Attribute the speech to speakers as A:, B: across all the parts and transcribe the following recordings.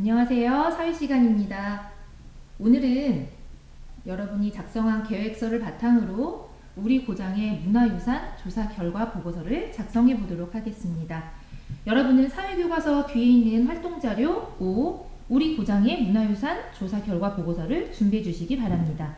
A: 안녕하세요. 사회시간입니다. 오늘은 여러분이 작성한 계획서를 바탕으로 우리 고장의 문화유산 조사 결과 보고서를 작성해 보도록 하겠습니다. 여러분은 사회교과서 뒤에 있는 활동자료 5 우리 고장의 문화유산 조사 결과 보고서를 준비해 주시기 바랍니다.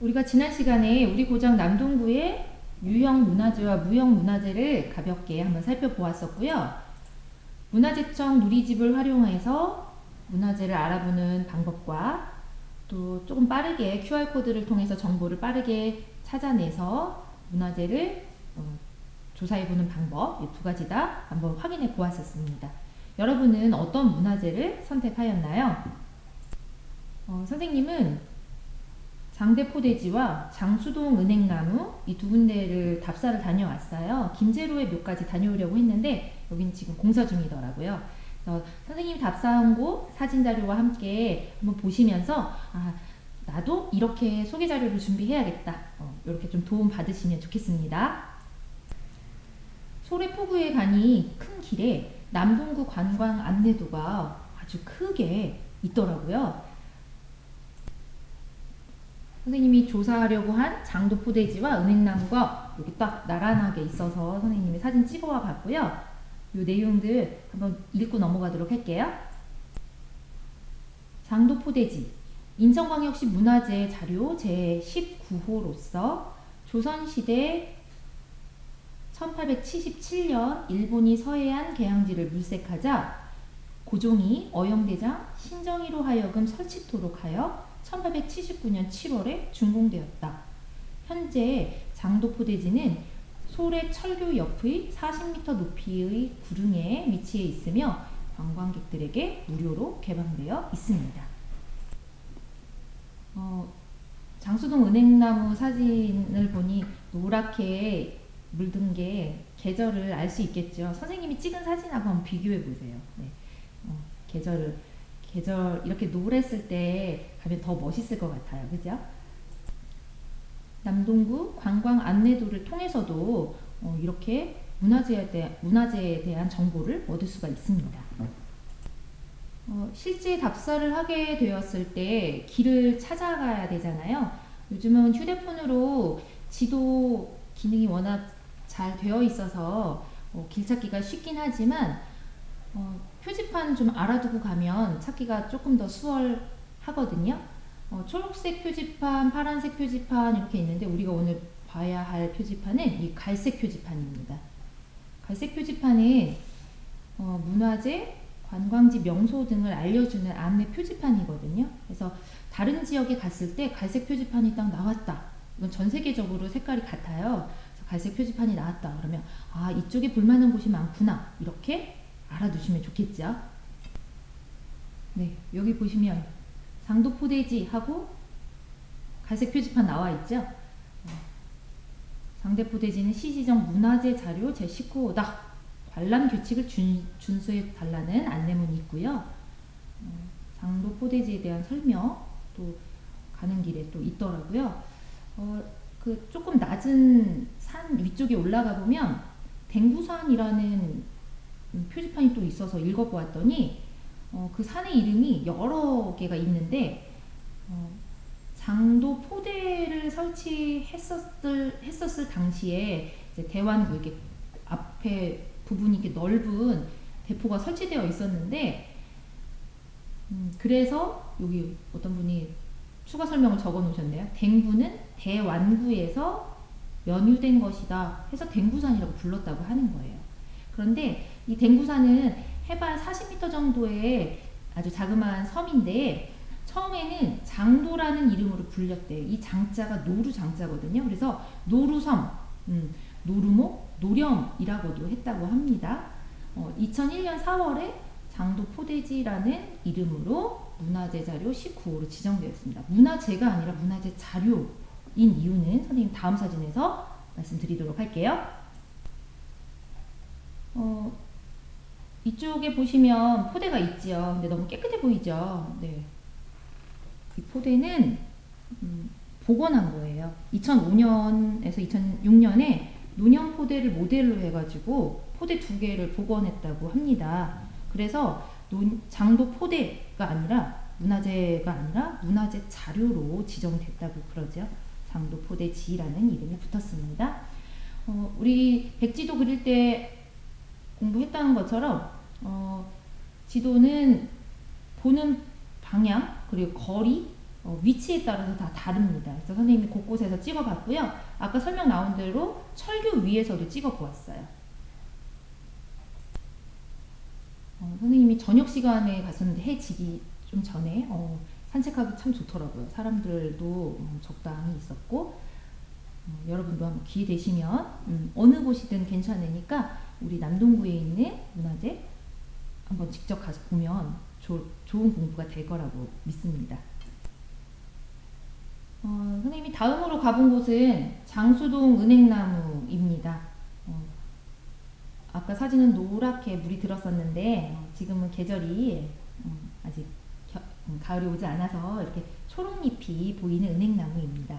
A: 우리가 지난 시간에 우리 고장 남동구의 유형 문화재와 무형 문화재를 가볍게 한번 살펴보았었고요. 문화재청 누리집을 활용해서 문화재를 알아보는 방법과 또 조금 빠르게 QR코드를 통해서 정보를 빠르게 찾아내서 문화재를 어, 조사해보는 방법 이 두 가지 다 한번 확인해 보았었습니다. 여러분은 어떤 문화재를 선택하였나요? 어, 선생님은 장대포대지와 장수동 은행나무 이 두 군데를 답사를 다녀왔어요. 김제로의 묘까지 다녀오려고 했는데 여긴 지금 공사 중이더라고요. 선생님이 답사한 곳 사진 자료와 함께 한번 보시면서 아 나도 이렇게 소개 자료를 준비해야겠다. 어, 이렇게 좀 도움 받으시면 좋겠습니다. 소래포구에 가니 큰 길에 남동구 관광 안내도가 아주 크게 있더라고요. 선생님이 조사하려고 한 장도 포대지와 은행나무가 여기 딱 나란하게 있어서 선생님이 사진 찍어와 봤고요. 이 내용들 한번 읽고 넘어가도록 할게요. 장도 포대지 인천광역시 문화재 자료 제19호로서 조선시대 1877년 일본이 서해안 개항지를 물색하자 고종이 어영대장 신정희로 하여금 설치토록 하여 1879년 7월에 준공되었다. 현재 장도포 대지는 소래 철교 옆의 40m 높이의 구릉에 위치해 있으며 관광객들에게 무료로 개방되어 있습니다. 어, 장수동 은행나무 사진을 보니 노랗게 물든 게 계절을 알 수 있겠죠. 선생님이 찍은 사진하고 한번 비교해 보세요. 네. 어, 계절을 계절 이렇게 노랬을 때 가면 더 멋있을 것 같아요. 그죠? 남동구 관광 안내도를 통해서도 어, 이렇게 문화재에, 대, 문화재에 대한 정보를 얻을 수가 있습니다. 어, 실제 답사를 하게 되었을 때 길을 찾아가야 되잖아요. 요즘은 휴대폰으로 지도 기능이 워낙 잘 되어 있어서 어, 길 찾기가 쉽긴 하지만 어, 표지판 좀 알아두고 가면 찾기가 조금 더 수월하거든요. 어, 초록색 표지판, 파란색 표지판 이렇게 있는데 우리가 오늘 봐야 할 표지판은 이 갈색 표지판입니다. 갈색 표지판은 어, 문화재, 관광지 명소 등을 알려주는 안내 표지판이거든요. 그래서 다른 지역에 갔을 때 갈색 표지판이 딱 나왔다. 이건 전 세계적으로 색깔이 같아요. 갈색 표지판이 나왔다. 그러면 아 이쪽에 볼만한 곳이 많구나. 이렇게 알아두시면 좋겠죠. 네, 여기 보시면 상도포대지 하고 갈색 표지판 나와 있죠. 어, 상대포대지는 시지정 문화재 자료 제19호다. 관람 규칙을 준, 준수해 달라는 안내문이 있고요. 어, 상도 포대지에 대한 설명 또 가는 길에 또 있더라고요. 어, 그 조금 낮은 산 위쪽에 올라가 보면 댕구산이라는 음, 표지판이 또 있어서 읽어보았더니 어, 그 산의 이름이 여러 개가 있는데 어, 장도 포대를 설치했었을 했었을 당시에 이제 대환구 이렇게 앞에 부분이 이렇게 넓은 대포가 설치되어 있었는데 음, 그래서 여기 어떤 분이 추가 설명을 적어 놓으셨네요. 댕구는 대완구에서 연유된 것이다 해서 댕구산이라고 불렀다고 하는 거예요. 그런데 이 댕구산은 해발 40m 정도의 아주 자그마한 섬인데 처음에는 장도라는 이름으로 불렸대요. 이 장자가 노루 장자거든요. 그래서 노루섬, 음, 노루목, 노렴이라고도 했다고 합니다. 어, 2001년 4월에 장도 포대지라는 이름으로 문화재 자료 19호로 지정되었습니다. 문화재가 아니라 문화재 자료인 이유는 선생님 다음 사진에서 말씀드리도록 할게요. 어, 이쪽에 보시면 포대가 있지요. 근데 너무 깨끗해 보이죠. 네. 이 포대는 음, 복원한 거예요. 2005년에서 2006년에 노년 포대를 모델로 해가지고 포대 두 개를 복원했다고 합니다. 그래서 논- 장도 포대가 아니라 문화재가 아니라 문화재 자료로 지정됐다고 그러죠. 장도 포대 지라는 이름이 붙었습니다. 어, 우리 백지도 그릴 때 공부했다는 것처럼 어, 지도는 보는 방향 그리고 거리 어, 위치에 따라서 다 다릅니다. 그래서 선생님이 곳곳에서 찍어봤고요. 아까 설명 나온 대로 철교 위에서도 찍어보았어요. 어, 선생님이 저녁 시간에 갔었는데 해 지기 좀 전에 어, 산책하기 참 좋더라고요. 사람들도 음, 적당히 있었고 어, 여러분도 한번 기회 되시면 음, 어느 곳이든 괜찮으니까 우리 남동구에 있는 문화재 한번 직접 가서 보면 조, 좋은 공부가 될 거라고 믿습니다. 어, 선생님이 다음으로 가본 곳은 장수동 은행나무입니다. 어, 아까 사진은 노랗게 물이 들었었는데 어, 지금은 계절이 음, 아직 겨- 음, 가을이 오지 않아서 이렇게 초록잎이 보이는 은행나무입니다.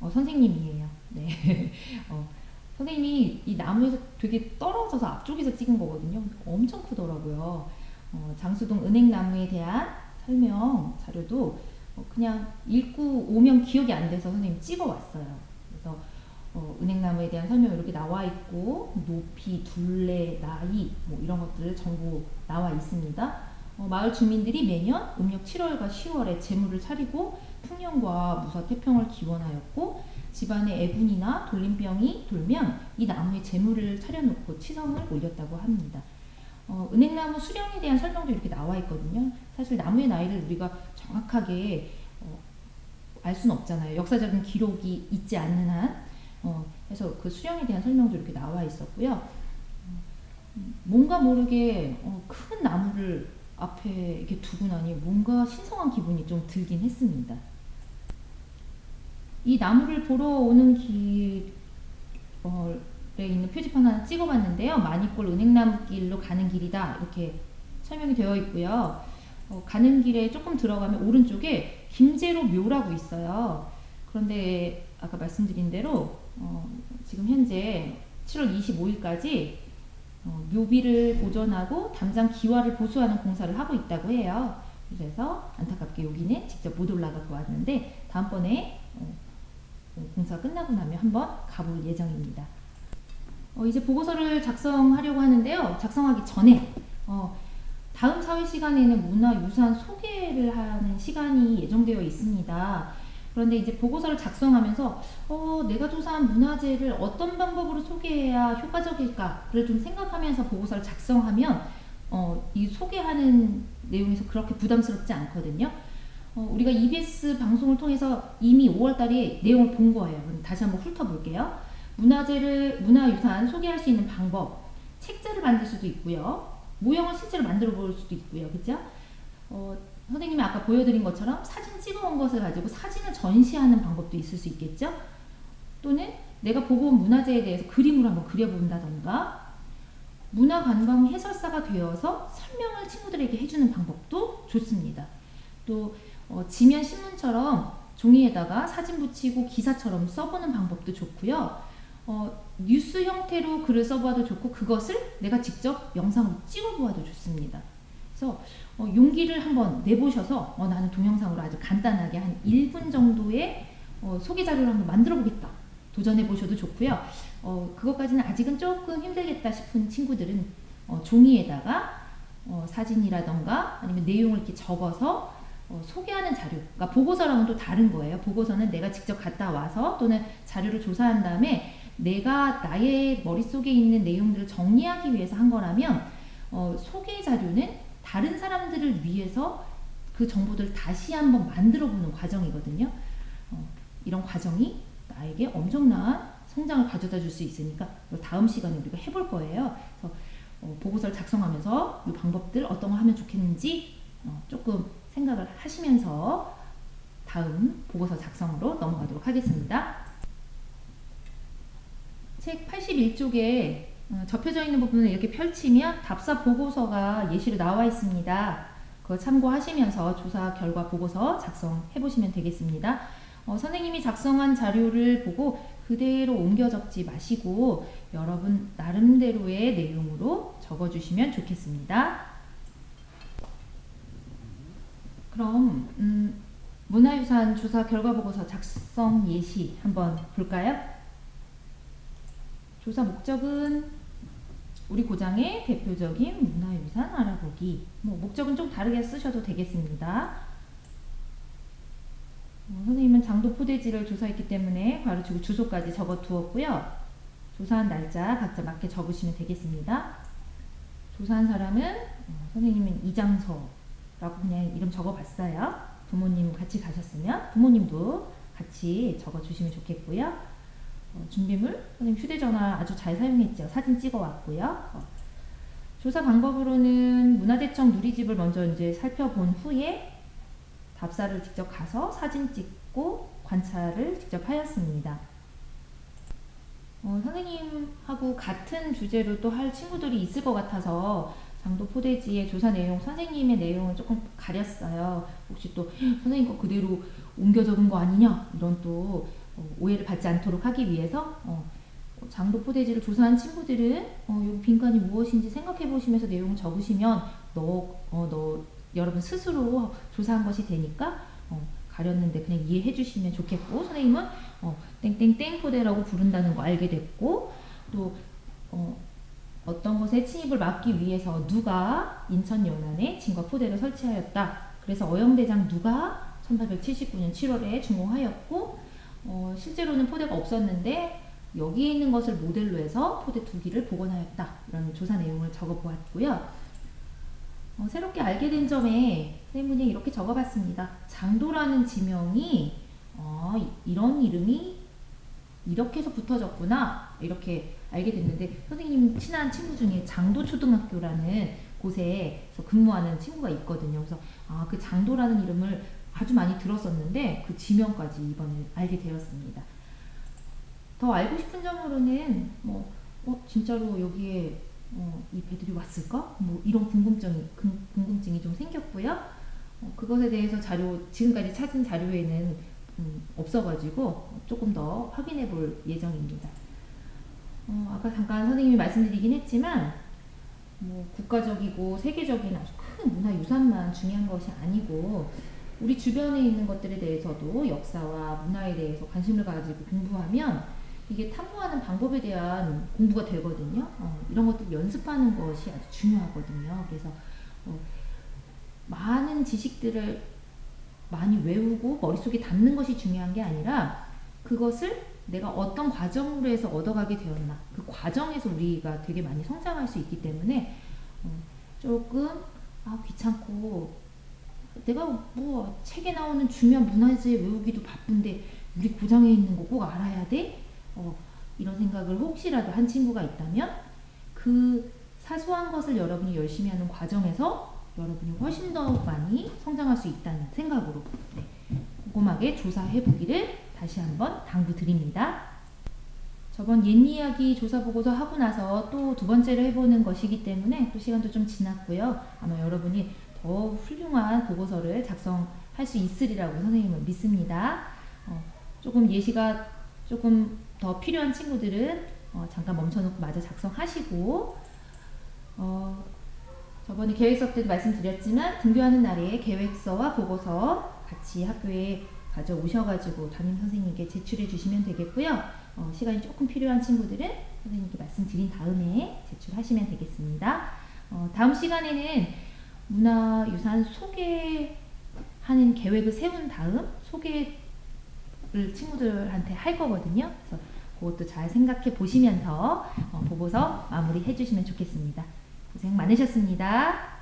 A: 어, 선생님이에요. 네. 어, 선생님이 이 나무에서 되게 떨어져서 앞쪽에서 찍은 거거든요. 엄청 크더라고요. 어, 장수동 은행나무에 대한 설명 자료도 어, 그냥 읽고 오면 기억이 안 돼서 선생님 찍어왔어요. 그래서 어, 은행나무에 대한 설명 이렇게 나와 있고 높이, 둘레, 나이 뭐 이런 것들 전부 나와 있습니다. 어, 마을 주민들이 매년 음력 7월과 10월에 제물을 차리고 풍년과 무사 태평을 기원하였고 집안에 애군이나 돌림병이 돌면 이 나무에 제물을 차려놓고 치성을 올렸다고 합니다. 어, 은행나무 수령에 대한 설명도 이렇게 나와 있거든요. 사실 나무의 나이를 우리가 정확하게 어, 알 수는 없잖아요. 역사적인 기록이 있지 않는 한. 어, 그래서 그 수령에 대한 설명도 이렇게 나와 있었고요. 음, 뭔가 모르게 어, 큰 나무를 앞에 이렇게 두고 나니 뭔가 신성한 기분이 좀 들긴 했습니다. 이 나무를 보러 오는 길에 있는 표지판 하나 찍어봤는데요. 마니골 은행나무길로 가는 길이다 이렇게 설명이 되어 있고요. 어, 가는 길에 조금 들어가면 오른쪽에 김제로 묘라고 있어요. 그런데 아까 말씀드린 대로 어, 지금 현재 7월 25일까지 어, 묘비를 보존하고 담장 기와를 보수하는 공사를 하고 있다고 해요. 그래서 안타깝게 여기는 직접 못 올라가 보았는데 다음번에 어, 어, 공사 끝나고 나면 한번 가볼 예정입니다. 어, 이제 보고서를 작성하려고 하는데요. 작성하기 전에 어, 다음 사회 시간에는 문화유산 소개를 하는 시간이 예정되어 있습니다. 그런데 이제 보고서를 작성하면서 어, 내가 조사한 문화재를 어떤 방법으로 소개해야 효과적일까를 좀 생각하면서 보고서를 작성하면 어, 이 소개하는 내용에서 그렇게 부담스럽지 않거든요. 어, 우리가 EBS 방송을 통해서 이미 5월달에 내용을 본 거예요. 다시 한번 훑어볼게요. 문화재를 문화유산 소개할 수 있는 방법, 책자를 만들 수도 있고요. 모형을 실제로 만들어 볼 수도 있고요. 그죠? 어, 선생님이 아까 보여드린 것처럼 사진 찍어 온 것을 가지고 사진을 전시하는 방법도 있을 수 있겠죠? 또는 내가 보고 온 문화재에 대해서 그림으로 한번 그려본다던가 문화관광 해설사가 되어서 설명을 친구들에게 해주는 방법도 좋습니다. 또 어, 지면 신문처럼 종이에다가 사진 붙이고 기사처럼 써보는 방법도 좋고요. 어, 뉴스 형태로 글을 써봐도 좋고 그것을 내가 직접 영상으로 찍어보아도 좋습니다. 그래서 어, 용기를 한번 내보셔서 어, 나는 동영상으로 아주 간단하게 한 1분 정도의 어, 소개 자료를 한번 만들어 보겠다. 도전해 보셔도 좋고요. 어, 그것까지는 아직은 조금 힘들겠다 싶은 친구들은 어, 종이에다가 어, 사진이라던가 아니면 내용을 이렇게 적어서 어, 소개하는 자료, 그러니까 보고서랑은 또 다른 거예요. 보고서는 내가 직접 갔다 와서 또는 자료를 조사한 다음에 내가 나의 머릿속에 있는 내용들을 정리하기 위해서 한 거라면 어, 소개 자료는 다른 사람들을 위해서 그 정보들을 다시 한번 만들어 보는 과정이거든요. 어, 이런 과정이 나에게 엄청난 성장을 가져다 줄 수 있으니까 다음 시간에 우리가 해볼 거예요. 그래서 어, 보고서를 작성하면서 이 방법들 어떤 거 하면 좋겠는지 어, 조금 생각을 하시면서 다음 보고서 작성으로 넘어가도록 하겠습니다. 책 81쪽에 어, 접혀져 있는 부분을 이렇게 펼치면 답사 보고서가 예시로 나와 있습니다. 그거 참고하시면서 조사 결과 보고서 작성해 보시면 되겠습니다. 어, 선생님이 작성한 자료를 보고 그대로 옮겨 적지 마시고 여러분 나름대로의 내용으로 적어주시면 좋겠습니다. 그럼 음, 문화유산 조사 결과 보고서 작성 예시 한번 볼까요? 조사 목적은 우리 고장의 대표적인 문화유산 알아보기. 뭐 목적은 좀 다르게 쓰셔도 되겠습니다. 어, 선생님은 장도 포대지를 조사했기 때문에 가르치고 주소까지 적어 두었고요. 조사한 날짜 각자 맞게 적으시면 되겠습니다. 조사한 사람은 어, 선생님은 이장서 라고 그냥 이름 적어봤어요. 부모님 같이 가셨으면 부모님도 같이 적어주시면 좋겠고요. 어, 준비물 선생님 휴대전화 아주 잘 사용했죠. 사진 찍어왔고요. 어, 조사 방법으로는 문화대청 누리집을 먼저 이제 살펴본 후에 답사를 직접 가서 사진 찍고 관찰을 직접 하였습니다. 어, 선생님하고 같은 주제로 또 할 친구들이 있을 것 같아서 장도 포대지의 조사 내용, 선생님의 내용을 조금 가렸어요. 혹시 또 선생님 거 그대로 옮겨 적은 거 아니냐? 이런 또 어, 오해를 받지 않도록 하기 위해서 어, 장도 포대지를 조사한 친구들은 어, 이 빈칸이 무엇인지 생각해 보시면서 내용을 적으시면 너, 어, 너 여러분 스스로 조사한 것이 되니까 어, 가렸는데 그냥 이해해 주시면 좋겠고 선생님은 어, 땡땡땡 포대라고 부른다는 거 알게 됐고 또 어, 어떤 것에 침입을 막기 위해서 누가 인천 연안에 진과 포대를 설치하였다. 그래서 어영대장 누가 1879년 7월에 준공하였고 어, 실제로는 포대가 없었는데 여기에 있는 것을 모델로 해서 포대 두 기를 복원하였다. 이런 조사 내용을 적어보았고요. 어, 새롭게 알게 된 점에 선생님이 이렇게 적어봤습니다. 장도라는 지명이 어, 이런 이름이 이렇게 해서 붙어졌구나 이렇게 알게 됐는데 선생님 친한 친구 중에 장도 초등학교라는 곳에서 근무하는 친구가 있거든요. 그래서 아, 그 장도라는 이름을 아주 많이 들었었는데 그 지명까지 이번에 알게 되었습니다. 더 알고 싶은 점으로는 뭐 어, 진짜로 여기에 어, 이 배들이 왔을까? 뭐 이런 궁금증이 궁금증이 좀 생겼고요. 어, 그것에 대해서 자료 지금까지 찾은 자료에는 음, 없어가지고 조금 더 확인해 볼 예정입니다. 어, 아까 잠깐 선생님이 말씀드리긴 했지만 뭐 국가적이고 세계적인 아주 큰 문화 유산만 중요한 것이 아니고 우리 주변에 있는 것들에 대해서도 역사와 문화에 대해서 관심을 가지고 공부하면 이게 탐구하는 방법에 대한 공부가 되거든요. 어, 이런 것들 연습하는 것이 아주 중요하거든요. 그래서 어, 많은 지식들을 많이 외우고 머릿속에 담는 것이 중요한 게 아니라 그것을 내가 어떤 과정으로 해서 얻어가게 되었나 그 과정에서 우리가 되게 많이 성장할 수 있기 때문에 어, 조금 아 귀찮고 내가 뭐 책에 나오는 중요한 문화재 외우기도 바쁜데 우리 고장에 있는 거 꼭 알아야 돼? 어, 이런 생각을 혹시라도 한 친구가 있다면 그 사소한 것을 여러분이 열심히 하는 과정에서 여러분이 훨씬 더 많이 성장할 수 있다는 생각으로 네, 꼼꼼하게 조사해 보기를 다시 한번 당부드립니다. 저번 옛 이야기 조사 보고서 하고 나서 또 두 번째를 해보는 것이기 때문에 또 시간도 좀 지났고요. 아마 여러분이 더 훌륭한 보고서를 작성할 수 있으리라고 선생님은 믿습니다. 어, 조금 예시가 조금 더 필요한 친구들은 어, 잠깐 멈춰놓고 마저 작성하시고 어, 저번에 계획서 때도 말씀드렸지만 등교하는 날에 계획서와 보고서 같이 학교에 가져오셔가지고 담임 선생님께 제출해 주시면 되겠고요. 어, 시간이 조금 필요한 친구들은 선생님께 말씀드린 다음에 제출하시면 되겠습니다. 어, 다음 시간에는 문화유산 소개하는 계획을 세운 다음 소개를 친구들한테 할 거거든요. 그래서 그것도 잘 생각해 보시면서 어, 보고서 마무리해 주시면 좋겠습니다. 고생 많으셨습니다.